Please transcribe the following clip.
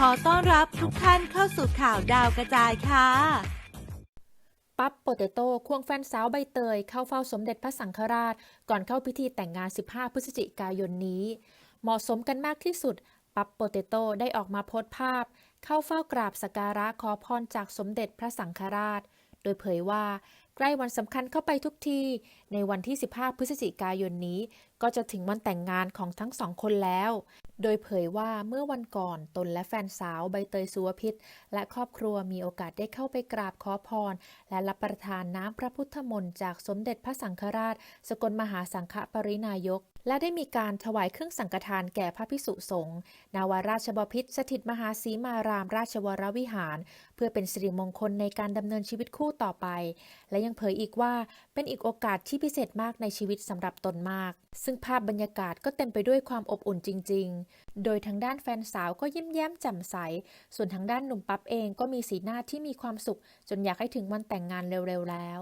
ขอต้อนรับทุกท่านเข้าสู่ข่าวดาวกระจายค่ะ ปั๊บโปเตโต้ควงแฟนสาวใบเตย เข้าเฝ้าสมเด็จพระสังฆราช ก่อนเข้าพิธีแต่งงาน 15 พฤศจิกายนนี้ เหมาะสมกันมากที่สุด ปั๊บโปเตโต้ได้ออกมาโพสต์ภาพ เข้าเฝ้ากราบสักการะขอพรจากสมเด็จพระสังฆราช โดยเผยว่า ใกล้วันสำคัญเข้าไปทุกที ในวันที่ 15 พฤศจิกายนนี้ ก็จะถึงวันแต่งงานของทั้งสองคนแล้ว โดยเผยว่าเมื่อวันก่อนตนและแฟนสาวใบเตยสุวพิษ และครอบครัวมีโอกาสได้เข้าไปกราบขอพร และรับประทานน้ำพระพุทธมนต์จากสมเด็จพระสังฆราช สกลมหาสังฆปรินายก และได้มีการถวายเครื่องสังฆทานแก่พระภิกษุสงฆ์นาวาราชบพิตรสถิตมหาสีมารามราชวรวิหาร เพื่อเป็นสิริมงคลในการดำเนินชีวิตคู่ต่อไป และยังเผยอีกว่า เป็นอีกโอกาสที่พิเศษมากในชีวิตสำหรับตนมาก ซึ่งภาพบรรยากาศก็เต็มไปด้วยความอบอุ่นจริง ๆ โดยทางด้านแฟนสาวก็ยิ้มแย้มแจ่มใส ส่วนทางด้านหนุ่มปั๊บเองก็มีสีหน้าที่มีความสุข จนอยากให้ถึงวันแต่งงานเร็วๆแล้ว